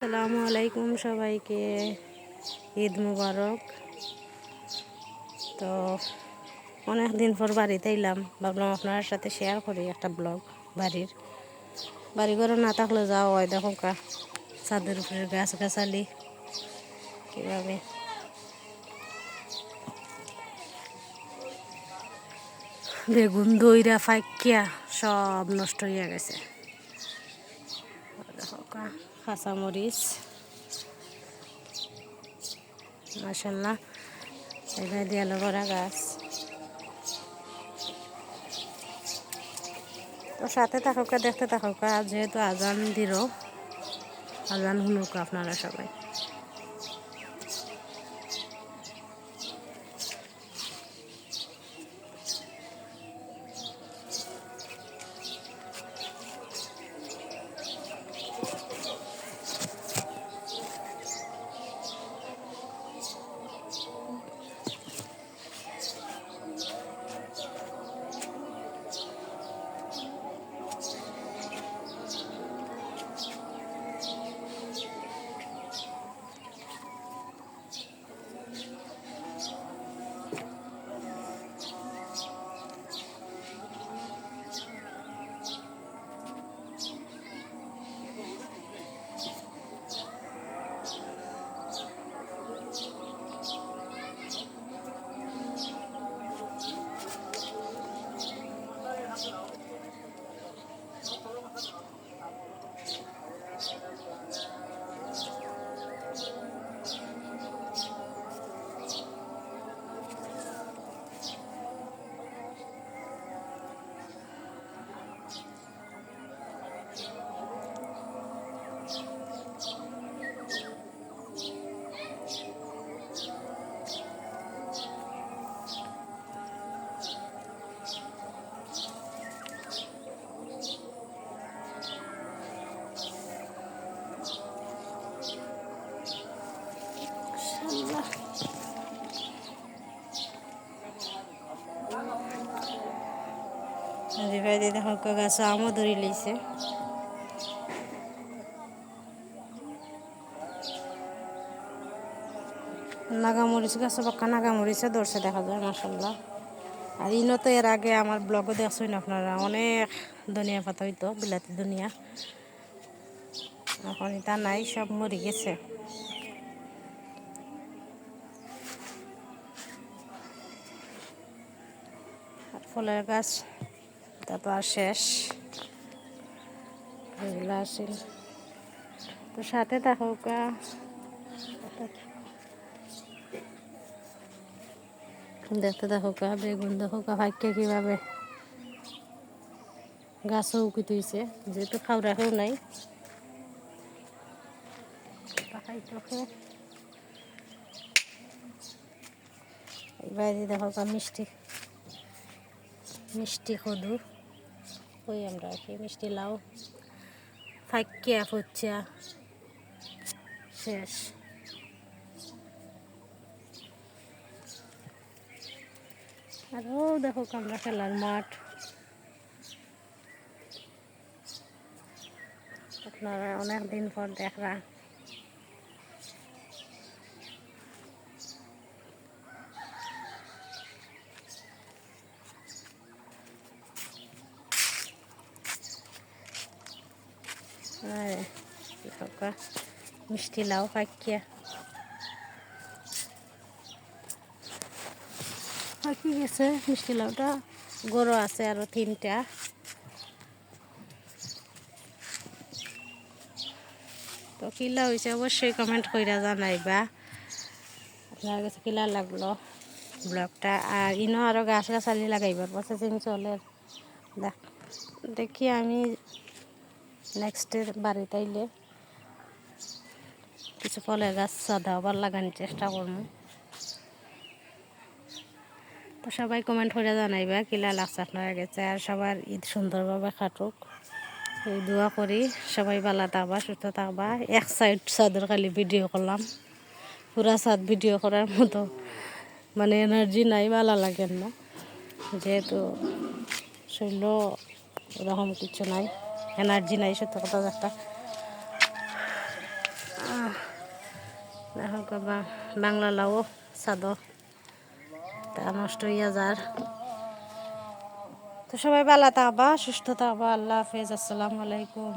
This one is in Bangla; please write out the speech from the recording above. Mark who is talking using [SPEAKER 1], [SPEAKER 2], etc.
[SPEAKER 1] আসসালামু আলাইকুম সবাইকে। ঈদ মুবারক। তো অনেক দিন পর বাড়িতে এলাম। ভাবলাম আপনার সাথে শেয়ার করি একটা ব্লগ বাড়ির। বাড়ি ঘরে না থাকলে যাওয়া হয়, দেখো কা, ছাদের উপরে গাছ গাছালি কীভাবে। বেগুন দইরা ফাইকিয়া সব নষ্ট হয়ে গেছে। কাঁচামরিচ। মাসাল্লাহ এখানে দিয়ে ভরা গাছ। তো সাথে থাকুকা দেখতে থাকুকা যেহেতু আজান দিল, আজান শুনুক আপনারা সবাই। দিদি হক গাছ, আমও ধরি লইছে। নাগামরিচ গাছ পাক্কা নাগামরিচে ধরছে, দেখা যায় মাসাল্লাহ আর ইনো তো এর আগে আমার ব্লগও দেখছেন আপনারা, অনেক ধনিয়া পাতা হইতো, বিলাতি ধনিয়া এখন এটা নাই, সব মরে গেছে। ফলের গাছ তা তো আর শেষ। এগুলো আসেন তো সাথে কা দেখতে দেখো কা বেগুন দেখো কা ভাগ্যে কীভাবে গাছও উকিত হয়েছে যেহেতু খাওয়া কেউ নাই। বাইরে দেখো কা মিষ্টি। মিষ্টি কদু ওই আমরা কি, মিষ্টি লাউ। ফাইকিয়া ফুচ্চা শেষ। আরও দেখো আমরা খেলার মাঠ। আপনারা অনেক দিন পর দেখরা মিষ্টি লাউ ফাইকিয়া পাখি গেছে মিষ্টি লাউটা গরু আছে আরও তিনটা। তো কিলা হয়েছে অবশ্যই কমেন্ট কইরা জানাইবা। আপনার কাছে কিলা লাগল ব্লগটা? আর ইনো আরও গাছ গাছালি লাগাইবার চলে। দেখ দেখি আমি নেক্সটের বাড়িতে আইলে কিছু ফলের গাছ সাদা আবার লাগানোর চেষ্টা করব। তো সবাই কমেন্ট করে জানাইবা কিলা লাগছে আপনারা গেছে আর সবার ঈদ সুন্দরভাবে কাটুক। এই দোয়া করি সবাই ভালো থাকবা, সুস্থ থাকবা। এক সাইড সাদের খালি ভিডিও করলাম। পুরা সাদ ভিডিও করার মতো মানে এনার্জি নাই, ভালো লাগেন না। যেহেতু শৈল এরকম কিছু নাই। এনার্জি নাই, সত্য কথা একটা দেখো বাংলা লাও, সাদ। তা নষ্ট হইয়া যার। তো সবাই ভালো থাকবা, সুস্থ থাকবা, আল্লাহ হাফেজ, আসসালামু আলাইকুম।